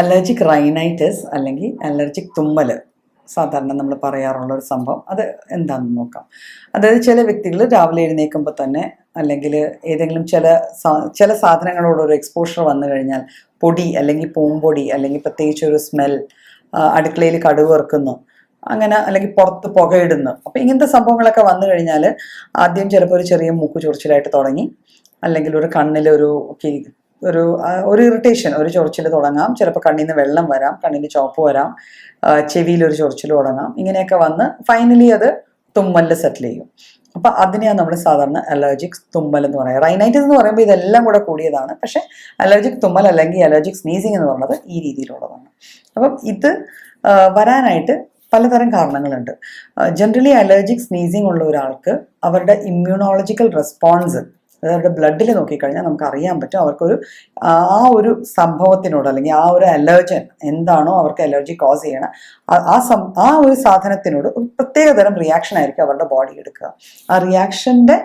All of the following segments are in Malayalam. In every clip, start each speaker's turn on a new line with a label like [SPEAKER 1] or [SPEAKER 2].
[SPEAKER 1] അലർജിക് റൈനൈറ്റിസ് അല്ലെങ്കിൽ അലർജിക് തുമ്മൽ സാധാരണ നമ്മൾ പറയാറുള്ള ഒരു സംഭവം. അത് എന്താണെന്ന് നോക്കാം. അതായത് ചില വ്യക്തികൾ രാവിലെ എഴുന്നേൽക്കുമ്പോൾ തന്നെ അല്ലെങ്കിൽ ഏതെങ്കിലും ചില ചില സാധനങ്ങളോടൊരു എക്സ്പോഷർ വന്നു കഴിഞ്ഞാൽ പൊടി അല്ലെങ്കിൽ പൂമ്പൊടി അല്ലെങ്കിൽ പ്രത്യേകിച്ച് ഒരു സ്മെൽ അടുക്കളയിൽ കടുവ് ഇറക്കുന്നു അങ്ങനെ അല്ലെങ്കിൽ പുറത്ത് പുകയിടുന്നു. അപ്പോൾ ഇങ്ങനത്തെ സംഭവങ്ങളൊക്കെ വന്നു കഴിഞ്ഞാൽ ആദ്യം ചിലപ്പോൾ ഒരു ചെറിയ മൂക്ക് ചൊറിച്ചിലായിട്ട് തുടങ്ങി അല്ലെങ്കിൽ ഒരു കണ്ണിൽ ഒരു ഒരു ഇറിറ്റേഷൻ ഒരു ചൊറിച്ചിൽ തുടങ്ങാം. ചിലപ്പോൾ കണ്ണിൽ നിന്ന് വെള്ളം വരാം കണ്ണിന് ചോപ്പ് വരാം ചെവിയിൽ ഒരു ചൊറിച്ചിൽ തുടങ്ങാം. ഇങ്ങനെയൊക്കെ വന്ന് ഫൈനലി അത് തുമ്മലിൽ സെറ്റിൽ ചെയ്യും. അപ്പൊ അതിനെയാണ് നമ്മൾ സാധാരണ അലർജിക് തുമ്മൽ എന്ന് പറയുന്നത് റൈനൈറ്റിസ് എന്ന് പറയുമ്പോൾ ഇതെല്ലാം കൂടെ കൂടിയതാണ്. പക്ഷെ അലർജിക് തുമ്മൽ അല്ലെങ്കിൽ അലർജിക് സ്നീസിങ് എന്ന് പറയുന്നത് ഈ രീതിയിലുള്ളതാണ്. അപ്പം ഇത് വരാനായിട്ട് പലതരം കാരണങ്ങളുണ്ട്. ജനറലി അലർജിക് സ്നീസിങ് ഉള്ള ഒരാൾക്ക് അവരുടെ ഇമ്മ്യൂണോളജിക്കൽ റെസ്പോൺസ് അവരുടെ ബ്ലഡിൽ നോക്കിക്കഴിഞ്ഞാൽ നമുക്ക് അറിയാൻ പറ്റും അവർക്കൊരു ആ ഒരു സംഭവത്തിനോട് അല്ലെങ്കിൽ ആ ഒരു അലർജൻ എന്താണോ അവർക്ക് അലർജി കോസ് ചെയ്യണം ആ- സം ആ ഒരു സാധനത്തിനോട് ഒരു പ്രത്യേക തരം റിയാക്ഷൻ ആയിരിക്കും അവരുടെ ബോഡി എടുക്കുക. ആ റിയാക്ഷന്റെ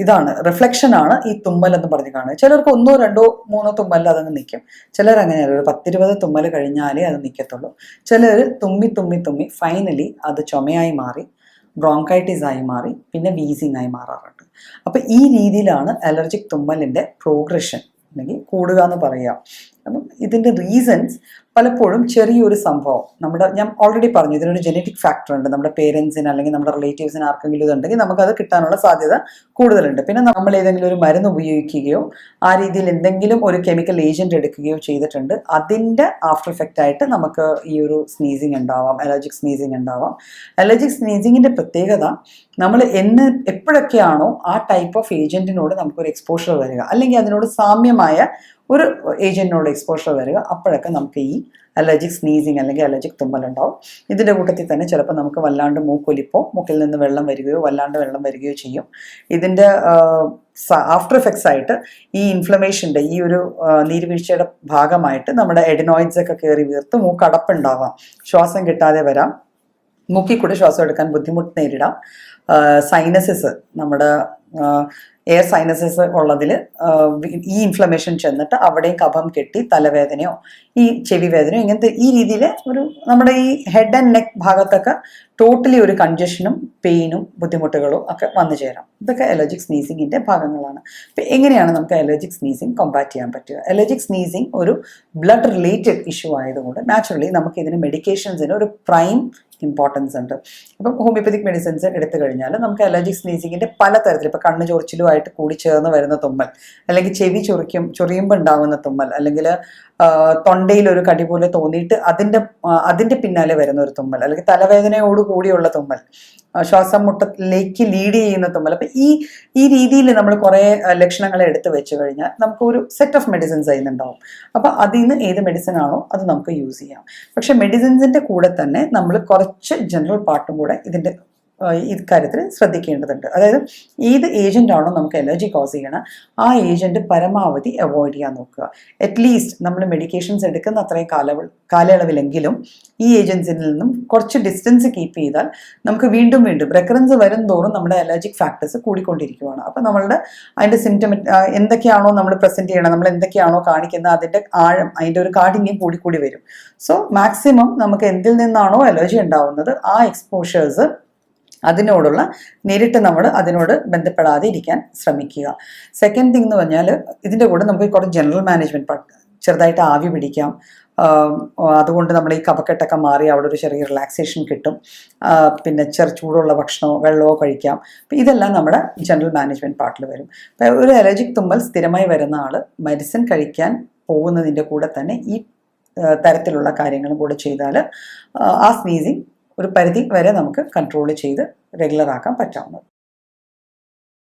[SPEAKER 1] ഇതാണ് റിഫ്ലക്ഷൻ ആണ് ഈ തുമ്മൽ എന്ന് പറഞ്ഞ് കാണുന്നത്. ചിലർക്ക് ഒന്നോ രണ്ടോ മൂന്നോ തുമ്മൽ അതങ്ങ് നിൽക്കും. ചിലർ അങ്ങനെയല്ല ഒരു പത്തിരുപത് തുമ്മൽ കഴിഞ്ഞാലേ അത് നിൽക്കത്തുള്ളൂ. ചിലർ തുമ്മി തുമ്മി തുമ്മി ഫൈനലി അത് ചുമയായി മാറി. ബ്രോങ്കൈറ്റിസ് ആയി മാറി പിന്നെ വീസിങ് ആയി മാറാറുണ്ട്. അപ്പോൾ ഈ രീതിയിലാണ് അലർജിക് തുമ്മലിന്റെ പ്രോഗ്രഷൻ അല്ലെങ്കിൽ കൂടുക എന്ന് പറയാം. അപ്പം ഇതിന്റെ റീസൺസ് പലപ്പോഴും ചെറിയൊരു സംഭവം. നമ്മുടെ ഞാൻ ഓൾറെഡി പറഞ്ഞു ഇതിനൊരു ജനറ്റിക് ഫാക്ടർ ഉണ്ട്. നമ്മുടെ പേരൻസിന് അല്ലെങ്കിൽ നമ്മുടെ റിലേറ്റീവ്സിന് ആർക്കെങ്കിലും ഇതുണ്ടെങ്കിൽ നമുക്കത് കിട്ടാനുള്ള സാധ്യത കൂടുതലുണ്ട്. പിന്നെ നമ്മൾ ഏതെങ്കിലും ഒരു മരുന്ന് ഉപയോഗിക്കുകയോ ആ രീതിയിൽ എന്തെങ്കിലും ഒരു കെമിക്കൽ ഏജന്റ് എടുക്കുകയോ ചെയ്തിട്ടുണ്ട്. അതിന്റെ ആഫ്റ്റർ ഇഫക്റ്റ് ആയിട്ട് നമുക്ക് ഈ ഒരു സ്നീസിങ് ഉണ്ടാവാം അലർജിക് സ്നീസിങ് ഉണ്ടാവാം. അലർജിക് സ്നീസിങ്ങിന്റെ പ്രത്യേകത നമ്മൾ എന്ന് എപ്പോഴൊക്കെയാണോ ആ ടൈപ്പ് ഓഫ് ഏജന്റിനോട് നമുക്കൊരു എക്സ്പോഷർ വരിക. അല്ലെങ്കിൽ അതിനോട് സാമ്യമായ ഒരു ഏജന്റിനോട് എക്സ്പോഷർ വരിക അപ്പോഴൊക്കെ നമുക്ക് ഈ അലർജിക് സ്നീസിങ് അല്ലെങ്കിൽ അലർജിക് തുമ്മലുണ്ടാവും. ഇതിന്റെ കൂട്ടത്തിൽ തന്നെ ചിലപ്പോൾ നമുക്ക് വല്ലാണ്ട് മൂക്കൊലിപ്പോ മൂക്കിൽ നിന്ന് വെള്ളം വരികയോ വല്ലാണ്ട് വെള്ളം വരികയോ ചെയ്യും. ഇതിന്റെ ആഫ്റ്റർ എഫക്ട്സ് ആയിട്ട് ഈ ഇൻഫ്ലമേഷന്റെ ഈ ഒരു നീരുവീഴ്ചയുടെ ഭാഗമായിട്ട് നമ്മുടെ എഡിനോയിഡ്സ് ഒക്കെ കയറി വീർത്ത് മൂക്കടപ്പുണ്ടാവാം ശ്വാസം കിട്ടാതെ വരാം. മൂക്കിൽ കൂടെ ശ്വാസം എടുക്കാൻ ബുദ്ധിമുട്ട് നേരിടാം. സൈനസിസ് നമ്മുടെ എയർ സൈനസസ് ഉള്ളതിൽ ഈ ഇൻഫ്ലമേഷൻ ചെന്നിട്ട് അവിടെയും കഫം കെട്ടി തലവേദനയോ ഈ ചെവി വേദനയോ ഇങ്ങനത്തെ ഈ രീതിയിൽ ഒരു നമ്മുടെ ഈ ഹെഡ് ആൻഡ് നെക്ക് ഭാഗത്തൊക്കെ ടോട്ടലി ഒരു കൺജഷനും പെയിനും ബുദ്ധിമുട്ടുകളും ഒക്കെ വന്നു ചേരാം. ഇതൊക്കെ അലർജിക് സ്നീസിങ്ങിന്റെ ഭാഗങ്ങളാണ്. ഇപ്പം എങ്ങനെയാണ് നമുക്ക് അലർജിക് സ്നീസിങ് കോമ്പാറ്റ് ചെയ്യാൻ പറ്റുക? അലർജിക് സ്നീസിങ് ഒരു ബ്ലഡ് റിലേറ്റഡ് ഇഷ്യൂ ആയതുകൊണ്ട് നാച്ചുറലി നമുക്ക് ഇതിന് മെഡിക്കേഷൻസിന് ഒരു പ്രൈം ഇമ്പോർട്ടൻസ് ഉണ്ട്. അപ്പം ഹോമിയോപ്പതിക് മെഡിസിൻസ് എടുത്തു കഴിഞ്ഞാൽ നമുക്ക് അലർജിക് സ്നീസിങ്ങിന്റെ പലതരത്തിൽ ഇപ്പോൾ കണ്ണ് ചൊറിച്ചിലുമായിട്ട് കൂടി ചേർന്ന് വരുന്ന തുമ്മൽ അല്ലെങ്കിൽ ചെവി ചൊറിക്കും ചൊറിയുമ്പോൾ ഉണ്ടാകുന്ന തുമ്മൽ അല്ലെങ്കിൽ തൊണ്ടയിൽ ഒരു കടി പോലെ തോന്നിയിട്ട് അതിന്റെ അതിന്റെ പിന്നാലെ വരുന്ന ഒരു തുമ്മൽ അല്ലെങ്കിൽ തലവേദനയോട് കൂടിയുള്ള തുമ്മൽ. ശ്വാസം മുട്ടത്തിലേക്ക് ലീഡ് ചെയ്യുന്ന തുമ്മൽ അപ്പൊ ഈ ഈ രീതിയിൽ നമ്മൾ കുറേ ലക്ഷണങ്ങൾ എടുത്തു വെച്ച് കഴിഞ്ഞാൽ നമുക്ക് ഒരു സെറ്റ് ഓഫ് മെഡിസിൻസ് അതിനുണ്ടാവും അപ്പൊ അതിൽ നിന്ന് ഏത് മെഡിസിൻ ആണോ അത് നമുക്ക് യൂസ് ചെയ്യാം. പക്ഷെ മെഡിസിൻസിന്റെ കൂടെ തന്നെ നമ്മൾ കുറച്ച് ജനറൽ പാർട്ടും കൂടെ ഇതിന്റെ ആ, ഈ കാര്യത്തിൽ ശ്രദ്ധിക്കേണ്ടതുണ്ട്. അതായത് ഏത് ആണോ നമുക്ക് അലർജി കോസ് ചെയ്യണം ആ ഏജന്റ് പരമാവധി അവോയ്ഡ് ചെയ്യാൻ നോക്കുക. അറ്റ്ലീസ്റ്റ് നമ്മൾ മെഡിക്കേഷൻസ് എടുക്കുന്ന അത്രയും കാലയളവിലെങ്കിലും ഈ ഏജൻസിൽ നിന്നും കുറച്ച് ഡിസ്റ്റൻസ് കീപ്പ് ചെയ്താൽ നമുക്ക് വീണ്ടും വീണ്ടും റെക്കറൻസ് വരും തോറും നമ്മുടെ അലർജിക് ഫാക്ടേഴ്സ് കൂടിക്കൊണ്ടിരിക്കുകയാണ് അപ്പോൾ നമ്മളുടെ അതിന്റെ സിംറ്റം എന്തൊക്കെയാണോ നമ്മൾ പ്രസന്റ് ചെയ്യണം നമ്മൾ എന്തൊക്കെയാണോ കാണിക്കുന്നത് അതിന്റെ ആഴം അതിന്റെ ഒരു കാഠിന്യം കൂടിക്കൂടി വരും. സോ മാക്സിമം നമുക്ക് എന്തിൽ നിന്നാണോ അലർജി ഉണ്ടാവുന്നത് ആ എക്സ്പോഷേഴ്സ് അതിനോടുള്ള നേരിട്ട് നമ്മൾ അതിനോട് ബന്ധപ്പെടാതെ ഇരിക്കാൻ ശ്രമിക്കുക. സെക്കൻഡ് തിങ് എന്ന് പറഞ്ഞാൽ ഇതിന്റെ കൂടെ നമുക്ക് കുറച്ച് ജനറൽ മാനേജ്മെന്റ് പാർട്ട് ചെറുതായിട്ട് ആവി പിടിക്കാം. അതുകൊണ്ട് നമ്മൾ ഈ കപക്കെട്ടൊക്കെ മാറി അവിടെ ഒരു ചെറിയ റിലാക്സേഷൻ കിട്ടും. പിന്നെ ചെറു ചൂടുള്ള ഭക്ഷണമോ വെള്ളമോ കഴിക്കാം. അപ്പം ഇതെല്ലാം നമ്മുടെ ജനറൽ മാനേജ്മെന്റ് പാർട്ടിൽ വരും. അപ്പം ഒരു അലർജിക് തുമ്പൽ സ്ഥിരമായി വരുന്ന ആൾ മെഡിസിൻ കഴിക്കാൻ പോകുന്നതിന്റെ കൂടെ തന്നെ ഈ തരത്തിലുള്ള കാര്യങ്ങളും കൂടെ ചെയ്താൽ ആ സ്നീസിങ് ഒരു പരിധി വരെ നമുക്ക് കൺട്രോൾ ചെയ്ത് റെഗുലർ ആക്കാൻ പറ്റാവുന്നത്.